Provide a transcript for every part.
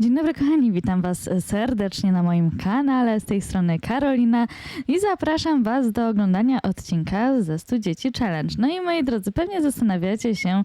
Dzień dobry kochani, witam Was serdecznie na moim kanale, z tej strony Karolina i zapraszam Was do oglądania odcinka ze 100 Dzieci Challenge. No i moi drodzy, pewnie zastanawiacie się,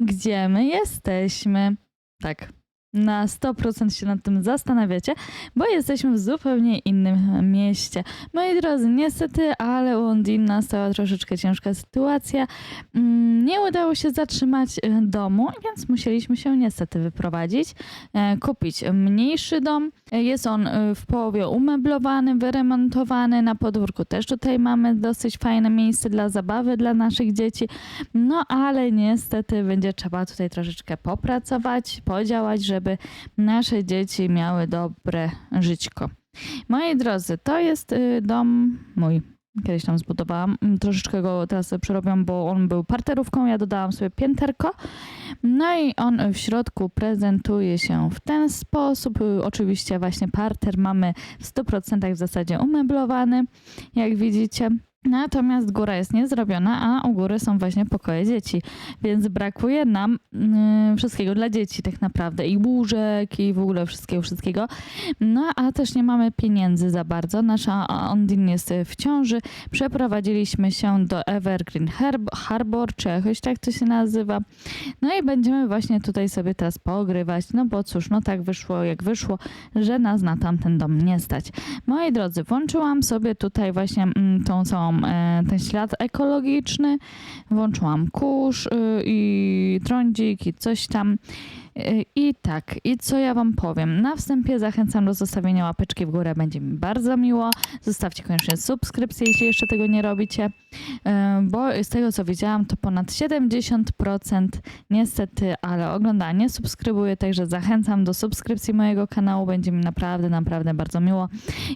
gdzie my jesteśmy. Tak, na 100% się nad tym zastanawiacie, bo jesteśmy w zupełnie innym mieście. Moi drodzy, niestety, ale u Ondine nastała troszeczkę ciężka sytuacja. Mm, Nie udało się zatrzymać e, domu, więc musieliśmy się niestety wyprowadzić e, kupić mniejszy dom. E, Jest on w połowie umeblowany, wyremontowany. Na podwórku też tutaj mamy dosyć fajne miejsce dla zabawy dla naszych dzieci. No ale niestety będzie trzeba tutaj troszeczkę popracować, podziałać, żeby nasze dzieci miały dobre żyćko. Moi drodzy, to jest y, dom mój. Kiedyś tam zbudowałam. Mm, Troszeczkę go teraz przerobiłam, bo on był parterówką. Ja dodałam sobie pięterko. No i on w środku prezentuje się w ten sposób. Y, Oczywiście właśnie parter mamy w 100% w zasadzie umeblowany, jak widzicie. Natomiast góra jest niezrobiona, a u góry są właśnie pokoje dzieci, więc brakuje nam y, wszystkiego dla dzieci tak naprawdę i łóżek i w ogóle wszystkiego, wszystkiego. No a też nie mamy pieniędzy za bardzo. Nasza Ondin jest y, w ciąży. Przeprowadziliśmy się do Evergreen Harb- Harbor, czy jakoś tak to się nazywa. No i będziemy właśnie tutaj sobie teraz pogrywać, no bo cóż, no tak wyszło jak wyszło, że nas na tamten dom nie stać. Moi drodzy, włączyłam sobie tutaj właśnie mm, tą całą, e, ten ślad ekologiczny, włączyłam kurz y, i trądzik i coś tam. I tak, i co ja wam powiem? Na wstępie zachęcam do zostawienia łapeczki w górę, będzie mi bardzo miło. Zostawcie koniecznie subskrypcję, jeśli jeszcze tego nie robicie, Y, bo z tego co widziałam, to ponad 70% niestety, ale ogląda, nie subskrybuje, także zachęcam do subskrypcji mojego kanału, będzie mi naprawdę, naprawdę bardzo miło,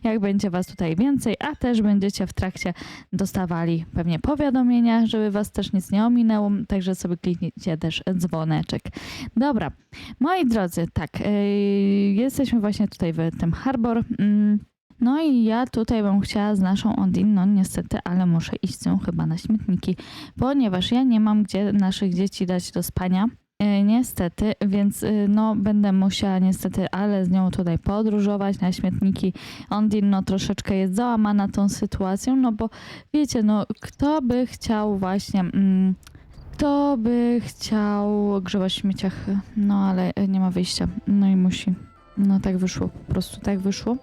jak będzie was tutaj więcej, a też będziecie w trakcie dostawali pewnie powiadomienia, żeby was też nic nie ominęło, także sobie kliknijcie też dzwoneczek. Dobra, moi drodzy, tak, yy, jesteśmy właśnie tutaj w tym Harbor. Mm, no i ja tutaj bym chciała z naszą Ondin, no niestety, ale muszę iść z nią chyba na śmietniki, ponieważ ja nie mam gdzie naszych dzieci dać do spania. E, Niestety, więc y, no będę musiała niestety, ale z nią tutaj podróżować na śmietniki. Ondin no troszeczkę jest załamana tą sytuacją, no bo wiecie, no kto by chciał właśnie, mm, kto by chciał grzebać w śmieciach, no ale y, nie ma wyjścia, no i musi. No tak wyszło, po prostu tak wyszło.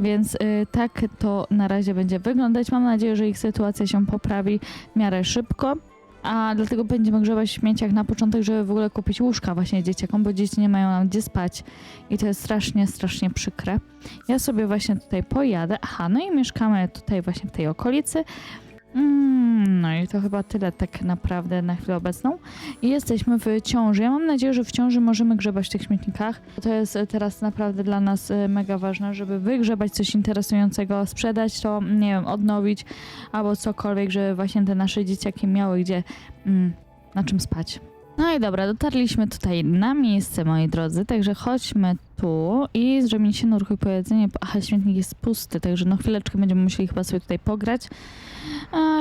Więc y, tak to na razie będzie wyglądać. Mam nadzieję, że ich sytuacja się poprawi w miarę szybko. A dlatego będziemy grzebać w śmieciach na początek, żeby w ogóle kupić łóżka właśnie dzieciakom, bo dzieci nie mają nam gdzie spać. I to jest strasznie, strasznie przykre. Ja sobie właśnie tutaj pojadę. Aha, no i mieszkamy tutaj właśnie w tej okolicy. Mm, no i to chyba tyle tak naprawdę na chwilę obecną. I jesteśmy w ciąży. Ja mam nadzieję, że w ciąży możemy grzebać w tych śmietnikach. To jest e, teraz naprawdę dla nas e, mega ważne, żeby wygrzebać coś interesującego, sprzedać to, nie wiem, odnowić albo cokolwiek, żeby właśnie te nasze dzieciaki miały gdzie mm, na czym spać. No i dobra, dotarliśmy tutaj na miejsce, moi drodzy, także chodźmy tu i zrobimy się nurkuj po jedzenie. Aha, śmietnik jest pusty, także no chwileczkę będziemy musieli chyba sobie tutaj pograć,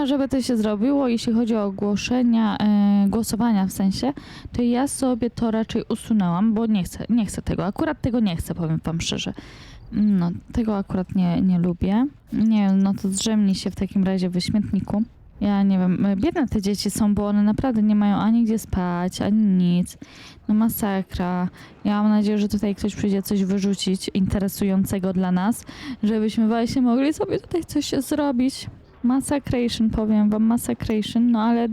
żeby to się zrobiło. Jeśli chodzi o ogłoszenia, e, głosowania w sensie, to ja sobie to raczej usunęłam, bo nie chcę, nie chcę tego. Akurat tego nie chcę, powiem wam szczerze. No, tego akurat nie, nie lubię. Nie wiem, no to zdrzemnij się w takim razie w śmietniku. Ja nie wiem, e, biedne te dzieci są, bo one naprawdę nie mają ani gdzie spać, ani nic. No masakra. Ja mam nadzieję, że tutaj ktoś przyjdzie coś wyrzucić interesującego dla nas, żebyśmy właśnie mogli sobie tutaj coś zrobić. Massacration, powiem wam, massacration, no ale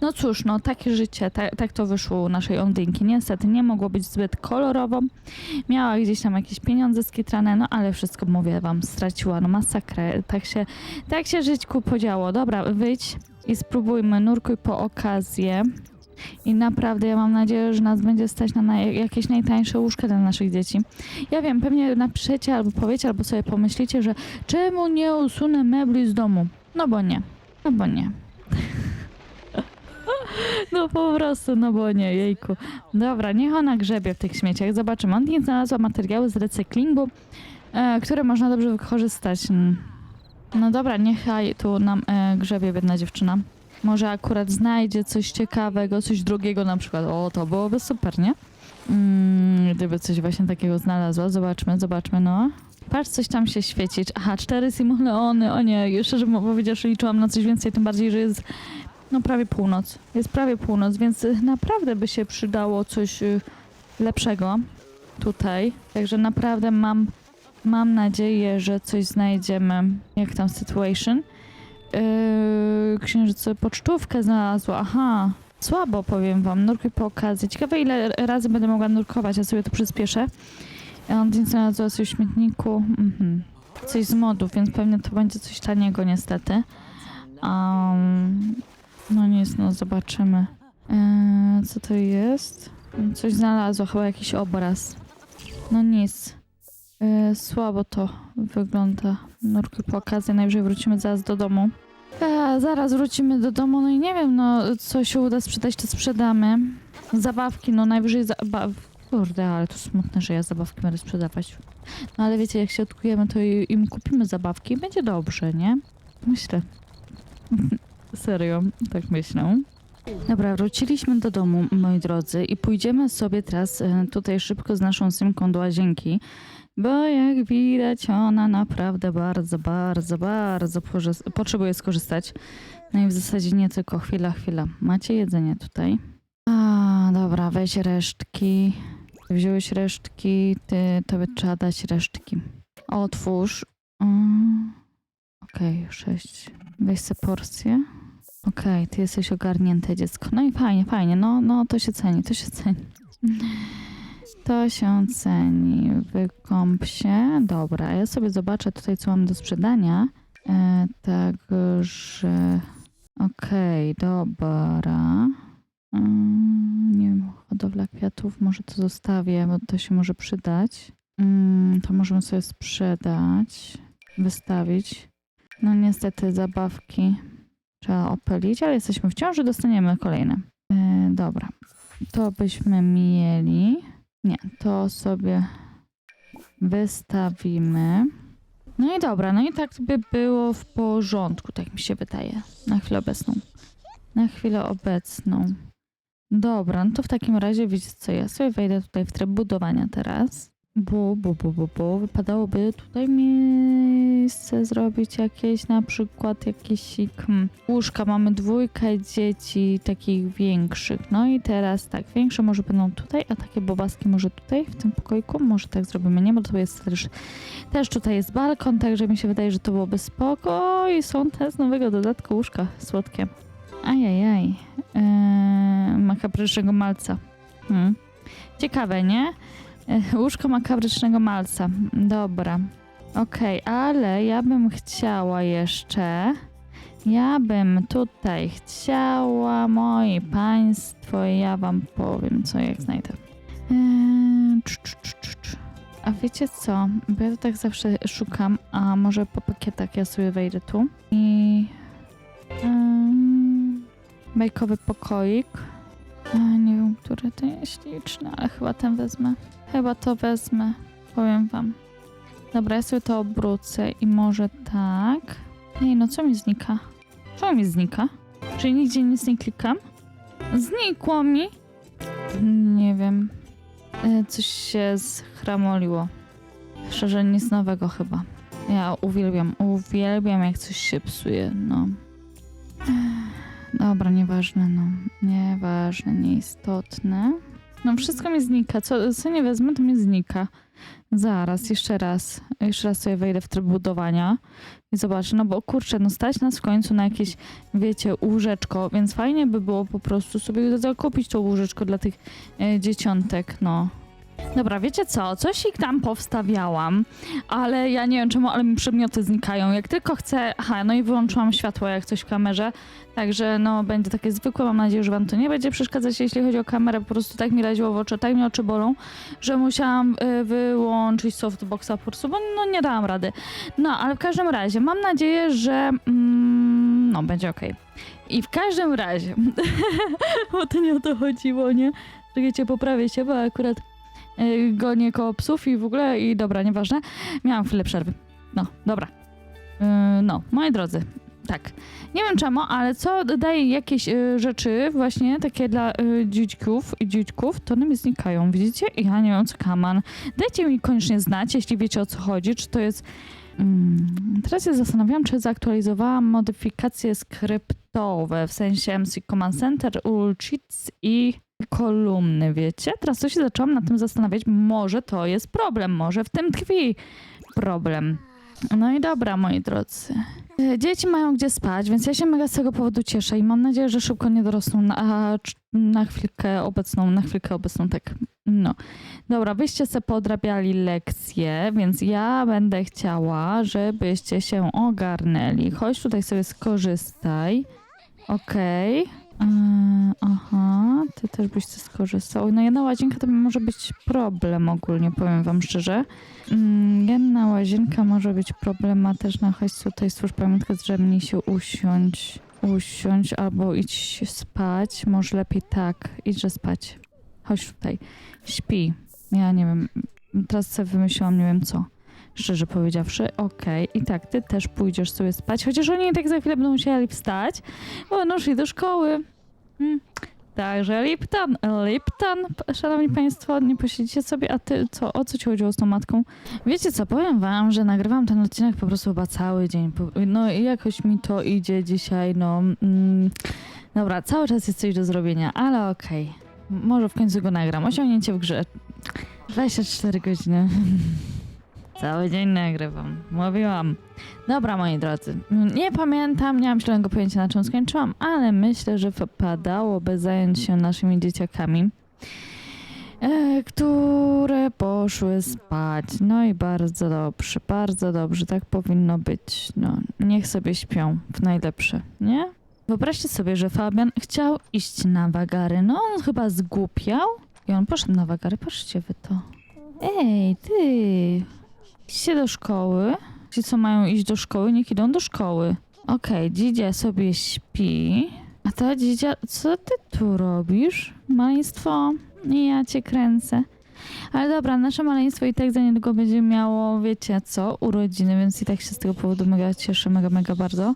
no cóż, no takie życie, tak, tak to wyszło u naszej Ondynki. Niestety nie mogło być zbyt kolorowo. Miała gdzieś tam jakieś pieniądze skitrane, no ale wszystko, mówię wam, straciła, no masakrę. Tak się, tak się żyćku podziało. Dobra, wyjdź i spróbujmy, nurkuj po okazję. I naprawdę ja mam nadzieję, że nas będzie stać na, na jakieś najtańsze łóżka dla naszych dzieci. Ja wiem, pewnie napiszecie albo powiecie, albo sobie pomyślicie, że czemu nie usunę mebli z domu? No bo nie. No bo nie. No po prostu, no bo nie, jejku. Dobra, niech ona grzebie w tych śmieciach. Zobaczymy. On nie znalazła materiały z recyklingu, e, które można dobrze wykorzystać. No dobra, niechaj tu nam e, grzebie biedna dziewczyna. Może akurat znajdzie coś ciekawego, coś drugiego na przykład. O, to byłoby super, nie? Mm, gdyby coś właśnie takiego znalazła. Zobaczmy, zobaczmy, no. Patrz, coś tam się świeci. Aha, cztery simoleony. O nie, szczerze powiedziawszy, liczyłam na coś więcej, tym bardziej, że jest no prawie północ. Jest prawie północ, więc y, naprawdę by się przydało coś y, lepszego tutaj. Także naprawdę mam, mam nadzieję, że coś znajdziemy. Jak tam situation? Yy, pocztówkę znalazła. Aha, słabo powiem wam. Nurkuj po okazji. Ciekawe ile razy będę mogła nurkować. Ja sobie to przyspieszę. On znalazła coś w śmietniku. Mhm. Coś z modów, więc pewnie to będzie coś taniego niestety. Um, no nic, no zobaczymy. Eee, co to jest? Coś znalazła, chyba jakiś obraz. No nic. Eee, słabo to wygląda. Nurki po okazji, najwyżej wrócimy zaraz do domu. Eee, zaraz wrócimy do domu, no i nie wiem, no co się uda sprzedać, to sprzedamy. Zabawki, no najwyżej zabaw... Kurde, ale to smutne, że ja zabawki będę sprzedawać. No ale wiecie, jak się odkujemy, to im kupimy zabawki i będzie dobrze, nie? Myślę. Serio, tak myślę. Dobra, wróciliśmy do domu, moi drodzy, i pójdziemy sobie teraz e, tutaj szybko z naszą Symką do łazienki, bo jak widać, ona naprawdę bardzo, bardzo, bardzo potrzebuje skorzystać. No i w zasadzie nie tylko. Chwila, chwila. Macie jedzenie tutaj? A, dobra, weź resztki. Wziąłeś resztki, ty, tobie trzeba dać resztki. Otwórz. Mm. Okej, sześć. Weź sobie porcję. Okej, ty jesteś ogarnięte dziecko. No i fajnie, fajnie. No, no to się ceni, to się ceni. To się ceni. Wykąp się. Dobra, ja sobie zobaczę tutaj, co mam do sprzedania. E, także... Okej, dobra. Mm, nie wiem, hodowla kwiatów, może to zostawię, bo to się może przydać. Mm, to możemy sobie sprzedać, wystawić. No niestety zabawki trzeba opylić, ale jesteśmy w ciąży, dostaniemy kolejne. E, dobra, to byśmy mieli. Nie, to sobie wystawimy. No i dobra, no i tak by było w porządku, tak mi się wydaje, na chwilę obecną. Na chwilę obecną. Dobra, no to w takim razie wiecie co, ja sobie wejdę tutaj w tryb budowania teraz. Bu, bu, bu, bu, bu. Wypadałoby tutaj miejsce zrobić jakieś, na przykład jakieś hmm, łóżka. Mamy dwójkę dzieci takich większych. No i teraz tak, większe może będą tutaj, a takie bobaski może tutaj, w tym pokoiku. Może tak zrobimy, nie? Bo to jest też, też tutaj jest balkon, także mi się wydaje, że to byłoby spoko. I są te z nowego dodatku łóżka słodkie. Ajajaj. Eee, makabrycznego malca. Hmm. Ciekawe, nie? E, Łóżko makabrycznego malca. Dobra. Okej, ale ja bym chciała jeszcze. Ja bym tutaj chciała, moi państwo, ja wam powiem, co jak znajdę. Cz. A wiecie co? Bo ja to tak zawsze szukam, a może po pakietach ja sobie wejdę tu i. Um, bajkowy pokoik. A, nie wiem, który to jest śliczny, ale chyba ten wezmę. Chyba to wezmę, powiem wam. Dobra, ja sobie to obrócę i może tak. Ej, no co mi znika? Co mi znika? Czyli nigdzie nic nie klikam? Znikło mi? Nie wiem. E, Coś się schramoliło. Szczerze, nic nowego chyba. Ja uwielbiam, uwielbiam jak coś się psuje, no. Ech, Dobra, nieważne, no. Nieważne, nieistotne. No wszystko mi znika. Co, co nie wezmę, to mi znika. Zaraz, jeszcze raz. Jeszcze raz sobie wejdę w tryb budowania i zobaczę. No bo kurczę, no stać nas w końcu na jakieś, wiecie, łóżeczko, więc fajnie by było po prostu sobie zakupić to łóżeczko dla tych e, dzieciątek, no. Dobra, wiecie co? Coś ich tam powstawiałam, ale ja nie wiem czemu, ale mi przedmioty znikają. Jak tylko chcę... Aha, no i wyłączyłam światło jak coś w kamerze, także no będzie takie zwykłe. Mam nadzieję, że wam to nie będzie przeszkadzać, jeśli chodzi o kamerę. Po prostu tak mi raziło w oczy, tak mi oczy bolą, że musiałam y, wyłączyć softboxa po prostu, bo no nie dałam rady. No, ale w każdym razie mam nadzieję, że mm, no będzie okej. I w każdym razie, bo to nie o to chodziło, nie? Czekajcie, poprawię się, bo akurat gonię koło psów i w ogóle, i dobra, nieważne. Miałam chwilę przerwy. No, dobra. Yy, no, moi drodzy, Tak. Nie wiem czemu, ale co daje jakieś y, rzeczy właśnie takie dla y, i dziódźków, to one mi znikają, widzicie? Ja nie wiem co kaman. Dajcie mi koniecznie znać, jeśli wiecie o co chodzi, czy to jest... Mm, teraz się zastanawiam, czy zaktualizowałam modyfikacje skryptowe, w sensie MC Command Center, UL Cheats i kolumny, wiecie? Teraz to się zaczęłam nad tym zastanawiać, może to jest problem, może w tym tkwi problem. No i dobra, moi drodzy. Dzieci mają gdzie spać, więc ja się mega z tego powodu cieszę i mam nadzieję, że szybko nie dorosną na, na chwilkę obecną, na chwilkę obecną, tak. No. Dobra, wyście se podrabiali lekcje, więc ja będę chciała, żebyście się ogarnęli. Chodź tutaj sobie skorzystaj. Okej. Yy, aha, ty też byś coś skorzystał. No jedna łazienka to może być problem ogólnie, powiem wam szczerze. Mm, jedna łazienka może być problematyczna. Chodź tutaj, stwórz pamiątkę, drzemnij się usiąść. Usiąść albo idź spać. Może lepiej tak, idźże spać. Chodź tutaj. Śpi. Ja nie wiem. Teraz sobie wymyśliłam nie wiem co. Szczerze powiedziawszy, okej. I tak, ty też pójdziesz sobie spać. Chociaż oni i tak za chwilę będą musieli wstać, bo będą szli do szkoły. Mm. Także Lipton, Lipton, szanowni państwo, nie posiedzicie sobie, a ty co, o co ci chodziło z tą matką? Wiecie co, powiem wam, że nagrywam ten odcinek po prostu chyba cały dzień. Po- No i jakoś mi to idzie dzisiaj, no. Mm, dobra, cały czas jest coś do zrobienia, ale okej. M- Może w końcu go nagram. Osiągnięcie w grze. 24 godziny. Cały dzień nagrywam. Mówiłam. Dobra, moi drodzy. Nie pamiętam, nie mam zielonego pojęcia na czym skończyłam, ale myślę, że wypadałoby zająć się naszymi dzieciakami, e, które poszły spać. No i bardzo dobrze, bardzo dobrze. Tak powinno być. No, niech sobie śpią w najlepsze, nie? Wyobraźcie sobie, że Fabian chciał iść na wagary. No, on chyba zgłupiał i on poszedł na wagary. Patrzcie wy to. Ej, ty! Idźcie do szkoły. Ci, co mają iść do szkoły, niech idą do szkoły. Okej, Dzidzia sobie śpi. A ta Dzidzia, co ty tu robisz? Maleństwo, ja cię kręcę. Ale dobra, nasze maleństwo i tak za niedługo będzie miało, wiecie co, urodziny, więc i tak się z tego powodu mega cieszę, mega, mega bardzo.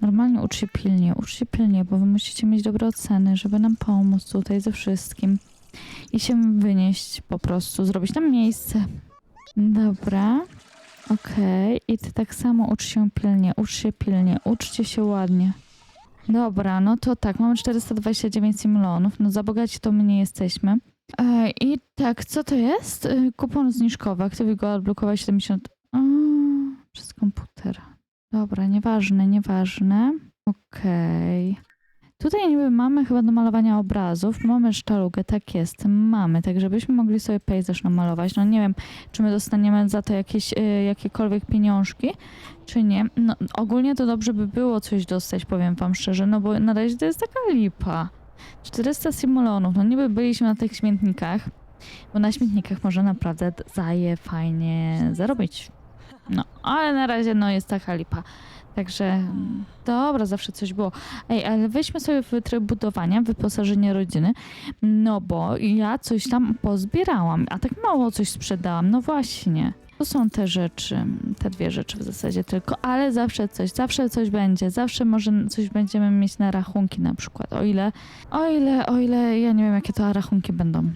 Normalnie ucz się pilnie, ucz się pilnie, bo wy musicie mieć dobre oceny, żeby nam pomóc tutaj ze wszystkim. I się wynieść po prostu, zrobić nam miejsce. Dobra. Okej, i ty tak samo ucz się pilnie, ucz się pilnie, uczcie się ładnie. Dobra, no to tak, mamy 429 milionów, no za bogaci to my nie jesteśmy. I tak, co to jest? E, kupon zniżkowy, aktywuj go, odblokować 70... O, przez komputer. Dobra, nieważne, nieważne. Okej. Tutaj niby mamy chyba do malowania obrazów, mamy sztalugę, tak jest, mamy, tak żebyśmy mogli sobie pejzaż namalować. No nie wiem, czy my dostaniemy za to jakieś, y, jakiekolwiek pieniążki, czy nie. No ogólnie to dobrze by było coś dostać, powiem wam szczerze, no bo na razie to jest taka lipa. 400 simulonów, no niby byliśmy na tych śmietnikach, bo na śmietnikach można naprawdę zaje fajnie zarobić. No, ale na razie no jest taka lipa. Także dobra, zawsze coś było. Ej, ale weźmy sobie w tryb budowania, wyposażenie rodziny, no bo ja coś tam pozbierałam, a tak mało coś sprzedałam, no właśnie. To są te rzeczy, te dwie rzeczy w zasadzie tylko, ale zawsze coś, zawsze coś będzie, zawsze może coś będziemy mieć na rachunki na przykład, o ile, o ile, o ile, ja nie wiem jakie to rachunki będą.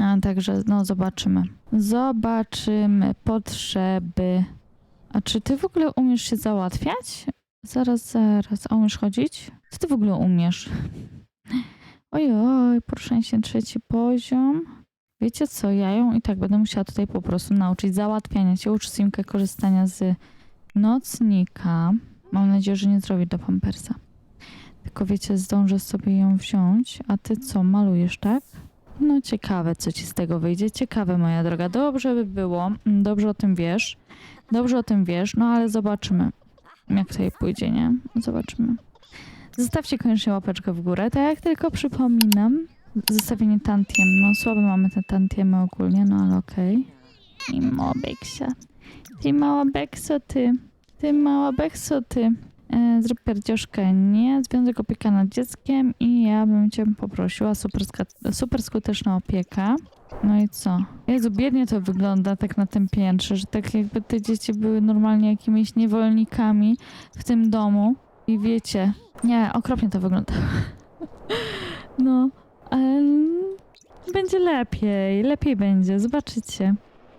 A, także no zobaczymy. Zobaczymy potrzeby. A czy ty w ogóle umiesz się załatwiać? Zaraz, zaraz. A umiesz chodzić? Co ty w ogóle umiesz? Oj, poruszanie się trzeci poziom. Wiecie co, ja ją i tak będę musiała tutaj po prostu nauczyć załatwiania się, uczyć Simkę korzystania z nocnika. Mam nadzieję, że nie zrobi do pampersa. Tylko wiecie, zdążę sobie ją wziąć. A ty co, malujesz, tak? No ciekawe, co ci z tego wyjdzie. Ciekawe, moja droga. Dobrze by było. Dobrze o tym wiesz. Dobrze o tym wiesz, no ale zobaczymy, jak to jej pójdzie, nie? Zobaczymy. Zostawcie koniecznie łapeczkę w górę, tak jak tylko przypominam. Zostawienie tantiem. No słabe mamy te tantiemy ogólnie, no ale okej. I mała. Ty mała bekso, ty. Ty mała bekso, ty. E, zrób pierdzioszkę, nie. Związek opieka nad dzieckiem i ja bym cię poprosiła, super, super skuteczna opieka. No i co? Jezu, biednie to wygląda tak na tym piętrze, że tak jakby te dzieci były normalnie jakimiś niewolnikami w tym domu. I wiecie, nie, okropnie to wygląda. No, będzie lepiej, lepiej będzie, zobaczycie.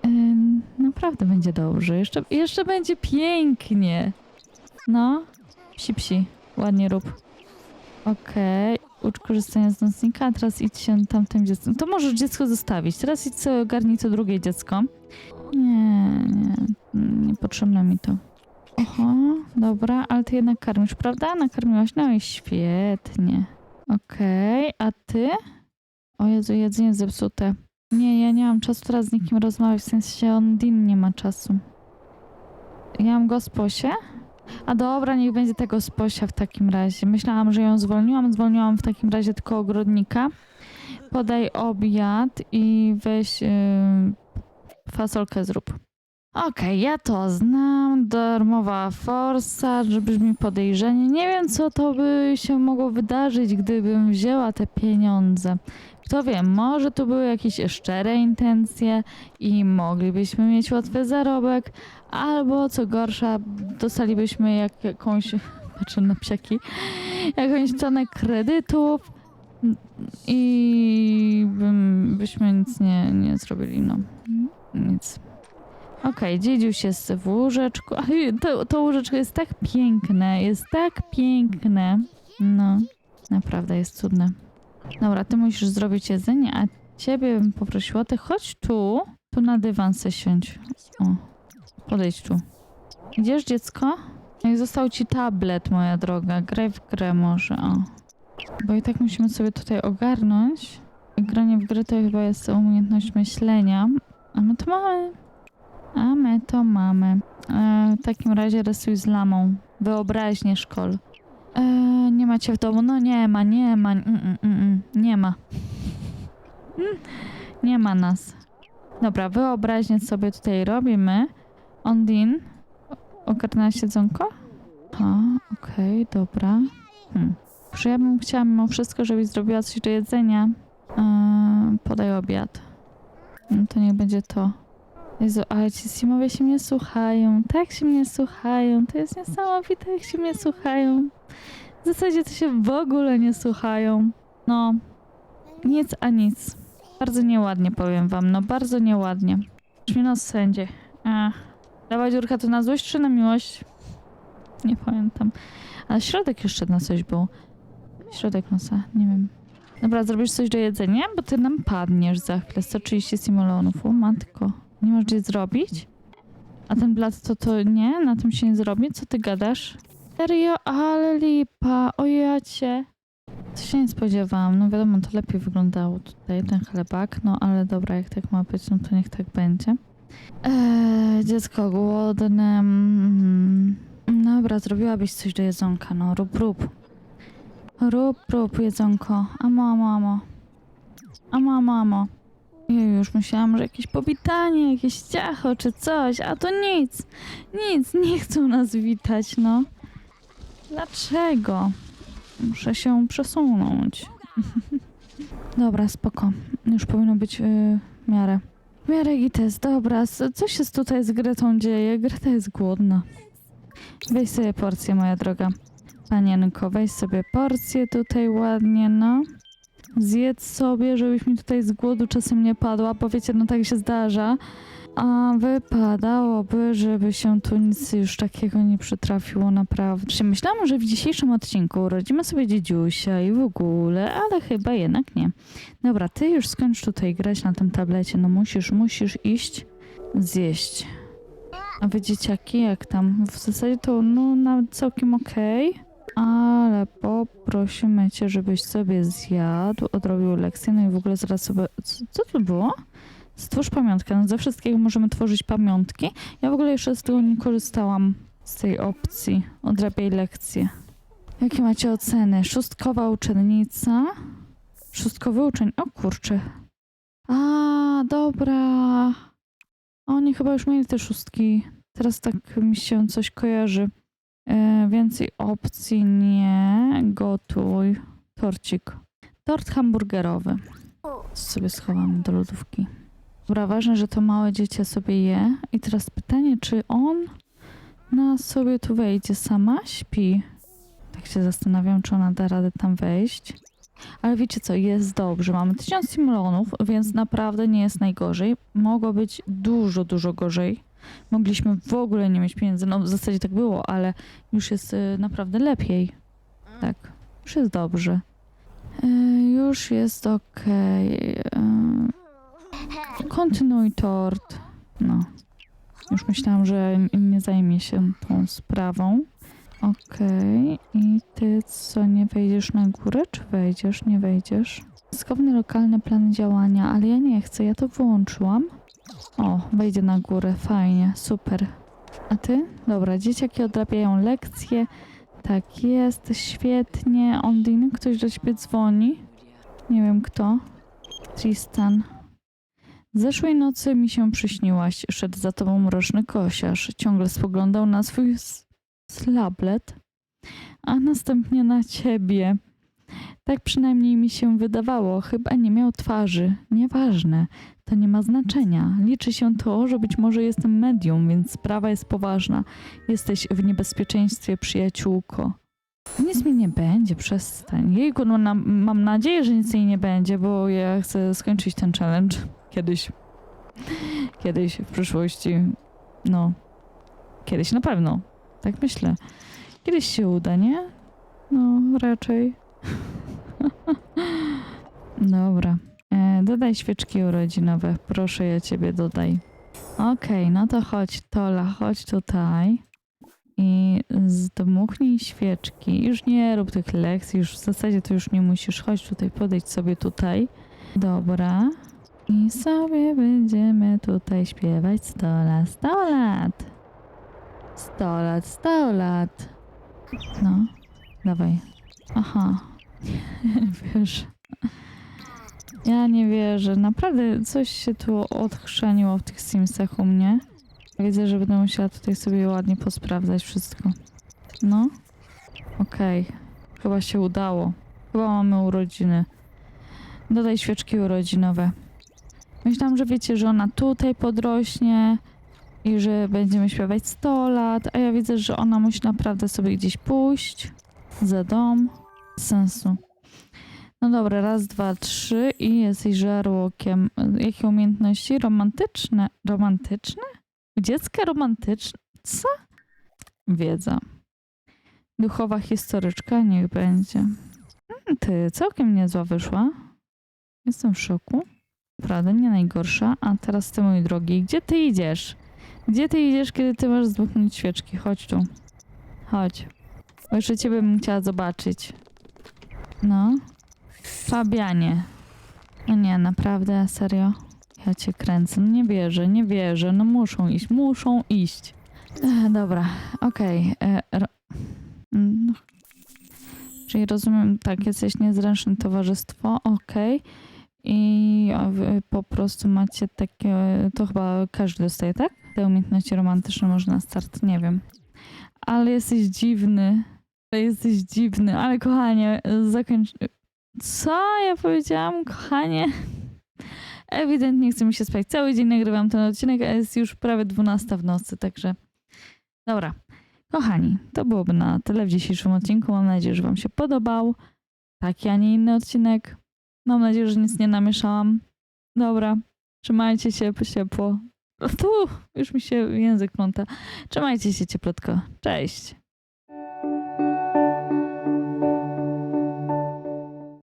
Ym, Naprawdę będzie dobrze, jeszcze, jeszcze będzie pięknie. No, psi psi, ładnie rób. Okej, ucz korzystania z nocnika, teraz idź się tamtym dzieckiem. To możesz dziecko zostawić, teraz idź sobie ogarnij to drugie dziecko. Nie, nie, niepotrzebne mi to. Oho, dobra, ale ty jednak karmisz, prawda? Nakarmiłaś? No i świetnie. Okej, a ty? O Jezu, jedzenie zepsute. Nie, ja nie mam czasu teraz z nikim rozmawiać, w sensie on Din nie ma czasu. Ja mam gosposie? A dobra, niech będzie tego sposia w takim razie. Myślałam, że ją zwolniłam, zwolniłam w takim razie tylko ogrodnika. Podaj obiad i weź yy, fasolkę zrób. Okej, ja to znam. Darmowa forsa, że brzmi podejrzenie. Nie wiem, co to by się mogło wydarzyć, gdybym wzięła te pieniądze. Kto wie, może tu były jakieś szczere intencje i moglibyśmy mieć łatwy zarobek, albo co gorsza, dostalibyśmy jak, jakąś, patrzę na psiaki, jakąś cenę kredytów i byśmy nic nie, nie zrobili, no. Nic. Okej, dziedziuś jest w łóżeczku. To, to łóżeczko jest tak piękne, jest tak piękne. No, naprawdę jest cudne. Dobra, ty musisz zrobić jedzenie, a ciebie bym poprosiła, ty chodź tu, tu na dywan se siądź. O, podejdź tu. Idziesz, dziecko? No i został ci tablet, moja droga. Graj w grę może, o. Bo i tak musimy sobie tutaj ogarnąć. Granie w gry to chyba jest umiejętność myślenia. A my to mamy. A my to mamy. E, w takim razie rysuj z lamą. Wyobraźnię szkol. E, nie macie w domu? No nie ma, nie ma. Mm, mm, mm, mm. Nie ma. Mm, Nie ma nas. Dobra, wyobraźnię sobie tutaj robimy. Ondin, o- ogarnęłaś jedzonko? A, okej, dobra. Hmm. Ja bym chciała mimo wszystko, żebyś zrobiła coś do jedzenia. E, podaj obiad. No to niech będzie to. Jezu, ale ci Simowie się mnie słuchają. Tak się mnie słuchają. To jest niesamowite, jak się mnie słuchają. W zasadzie to się w ogóle nie słuchają. No, nic a nic. Bardzo nieładnie powiem wam, no bardzo nieładnie. Aż mi sędzie. Ach. Dawać dziurka to na złość czy na miłość? Nie pamiętam. A środek jeszcze na coś był. Środek nosa, nie wiem. Dobra, zrobisz coś do jedzenia? Bo ty nam padniesz za chwilę. 130 simulonów. O matko. Nie możesz nic zrobić? A ten blat to to nie? Na tym się nie zrobi? Co ty gadasz? Serio? Ale lipa. O ja cię. To się nie spodziewałam. No wiadomo, to lepiej wyglądało tutaj, ten chlebak. No ale dobra, jak tak ma być, no to niech tak będzie. Eee, dziecko głodne. Mm. Dobra, zrobiłabyś coś do jedzonka. No rób, rób. Rób, rób jedzonko. Amo, amo, amo. Amo, amo, amo. Jej, już myślałam, że jakieś powitanie, jakieś ciacho czy coś, a to nic. Nic, nie chcą nas witać, no. Dlaczego? Muszę się przesunąć. Dobra, spoko. Już powinno być yy, w miarę. W miarę gites, dobra. Co się tutaj z Gretą dzieje? Greta jest głodna. Weź sobie porcję, moja droga. Panienko, weź sobie porcję tutaj ładnie, no. Zjedz sobie, żebyś mi tutaj z głodu czasem nie padła, bo wiecie, no tak się zdarza. A wypadałoby, żeby się tu nic już takiego nie przytrafiło naprawdę. Czy myślałam, że w dzisiejszym odcinku urodzimy sobie dziedziusia i w ogóle, ale chyba jednak nie. Dobra, ty już skończ tutaj grać na tym tablecie, no musisz, musisz iść zjeść. A wy dzieciaki, jak tam? W zasadzie to no nawet całkiem okej. Ale poprosimy cię, żebyś sobie zjadł, odrobił lekcję, no i w ogóle zaraz sobie... Co, to było? Stwórz pamiątkę. No ze wszystkiego możemy tworzyć pamiątki. Ja w ogóle jeszcze z tego nie korzystałam, z tej opcji. Odrabiaj lekcje. Jakie macie oceny? Szóstkowa uczennica. Szóstkowy uczeń. O kurczę. A, dobra. Oni chyba już mieli te szóstki. Teraz tak mi się coś kojarzy. E, więcej opcji nie. Gotuj. Torcik. Tort hamburgerowy. Sobie schowamy do lodówki. Dobra, ważne, że to małe dziecię sobie je. I teraz pytanie, czy on na sobie tu wejdzie sama? Śpi. Tak się zastanawiam, czy ona da radę tam wejść. Ale wiecie co, jest dobrze. Mamy tysiąc simulonów, więc naprawdę nie jest najgorzej. Mogło być dużo, dużo gorzej. Mogliśmy w ogóle nie mieć pieniędzy. No w zasadzie tak było, ale już jest y, naprawdę lepiej. Tak, już jest dobrze. Y, już jest okej. Y, kontynuuj tort. No. Już myślałam, że nie zajmie się tą sprawą. Okej. I ty co, nie wejdziesz na górę, czy wejdziesz? Nie wejdziesz. Skowny lokalne plany działania, ale ja nie chcę, ja to wyłączyłam. O, wejdzie na górę, fajnie, super. A ty? Dobra, dzieciaki odrabiają lekcje. Tak jest, świetnie. Ondin, ktoś do ciebie dzwoni? Nie wiem kto. Tristan. Zeszłej nocy mi się przyśniłaś. Szedł za tobą mroczny kosiarz. Ciągle spoglądał na swój slablet, a następnie na ciebie. Tak przynajmniej mi się wydawało. Chyba nie miał twarzy. Nieważne. To nie ma znaczenia. Liczy się to, że być może jestem medium, więc sprawa jest poważna. Jesteś w niebezpieczeństwie, przyjaciółko. Nic mi nie będzie, przestań. Jejku, no na, mam nadzieję, że nic jej nie będzie, bo ja chcę skończyć ten challenge. Kiedyś. Kiedyś w przyszłości. No. Kiedyś na pewno. Tak myślę. Kiedyś się uda, nie? No, raczej. Dobra. E, dodaj świeczki urodzinowe. Proszę ja ciebie dodaj. Okej, no to chodź, Tola, chodź tutaj. I zdmuchnij świeczki. Już nie rób tych lekcji, już w zasadzie to już nie musisz. Chodź tutaj, podejdź sobie tutaj. Dobra. I sobie będziemy tutaj śpiewać 100 lat, 100 lat. 100 lat, 100 lat. No, dawaj. Aha. Wiesz. Ja nie wierzę. Naprawdę coś się tu odchrzaniło w tych Simsach u mnie. Widzę, że będę musiała tutaj sobie ładnie posprawdzać wszystko. No. Okej. Chyba się udało. Chyba mamy urodziny. Dodaj świeczki urodzinowe. Myślałam, że wiecie, że ona tutaj podrośnie i że będziemy śpiewać 100 lat, a ja widzę, że ona musi naprawdę sobie gdzieś pójść za dom. Sensu. No dobra, raz, dwa, trzy i jesteś żarłokiem. Jakie umiejętności? Romantyczne. Romantyczne? Dziecka romantyczne? Co? Wiedza. Duchowa historyczka, niech będzie. Hmm, Ty, całkiem niezła wyszła. Jestem w szoku. Prawda, nie najgorsza. A teraz ty, mój drogi, gdzie ty idziesz? Gdzie ty idziesz, kiedy ty masz zdmuchnąć świeczki? Chodź tu. Chodź. Bo jeszcze ciebie bym chciała zobaczyć. No. Fabianie. No nie, naprawdę, serio? Ja cię kręcę. No nie wierzę, nie wierzę. No muszą iść, muszą iść. Dobra, okej. e, ro- no. Czyli rozumiem, tak, jesteś niezręczne towarzystwo, okej. I a wy po prostu macie takie, to chyba każdy dostaje, tak? Te umiejętności romantyczne może na start, nie wiem. Ale jesteś dziwny. Ale Jesteś dziwny, ale kochanie, zakończ... Co ja powiedziałam, kochanie? Ewidentnie chce mi się spać. Cały dzień nagrywam ten odcinek, a jest już prawie 12 w nocy, także... Dobra. Kochani, to byłoby na tyle w dzisiejszym odcinku. Mam nadzieję, że wam się podobał. Taki, a nie inny odcinek. Mam nadzieję, że nic nie namieszałam. Dobra. Trzymajcie się ciepło. Tu już mi się język pląta. Trzymajcie się cieplutko. Cześć.